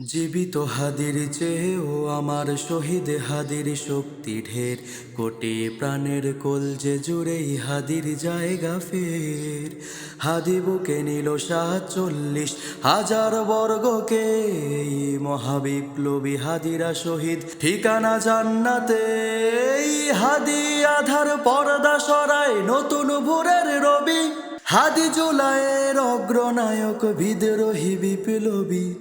জীবিত হাদির চেয়েও আমার শহীদ হাদির শক্তি ঢের। কোটি প্রাণের কোল যে জুড়েই হাদির জায়গা ফের। হাদি বুকে নিল সাতচল্লিশ হাজার বর্গকে। মহাবিপ্লবী হাদিরা শহীদ, ঠিকানা জান্নাতে। হাদি আধার পর্দা সরায় নতুন ভোরের রবি। হাদি জুলাইয়ের অগ্রনায়ক, বিদ্রোহী বিপ্লবী।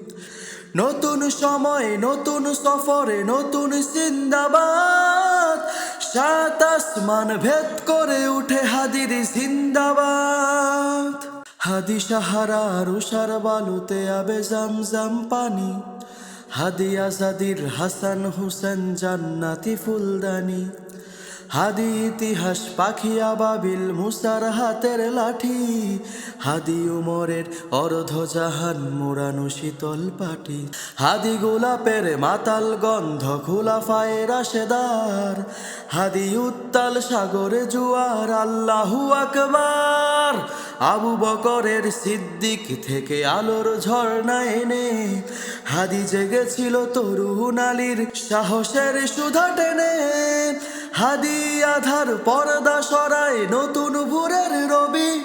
নতুন সময়ে, নতুন সফরে, নতুন জিন্দাবাদ। সাত আসমান ভেদ করে উঠে হাদির জিন্দাবাদ। হাদি সাহারা রুষার বালুতে আবে জামজাম পানি। হাদি আজাদির হাসান হুসেন জান্নাতি ফুলদানি। হাদি ইতিহাস পাখি আবাবিল মুসার হাতের লাঠি। হাদি উমরের অর্ধ জাহান মোড়ানো শীতল পাটি। হাদি গোলাপের মাতাল গন্ধ খোলা ফায়ের আশেদার হাদি উত্তাল সাগরে জুয়ার আল্লাহু আকবার। আবু বকরের সিদ্দিক থেকে আলোর ঝর্ণা এনে। হাদি জেগেছিল তরুণ আলীর সাহসের সুধা টেনে। হাদি আধার পর্দা সরায় নতুন ভোরের রবি।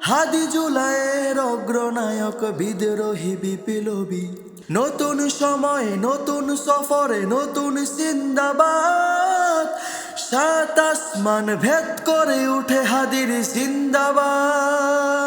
হাদি জুলাইয়ের অগ্রনায়ক বিদ্রোহী বিপ্লবী। নতুন সময়, নতুন সফরে, নতুন জিন্দাবাদ। সাত আসমান ভেদ করে উঠে হাদির জিন্দাবাদ।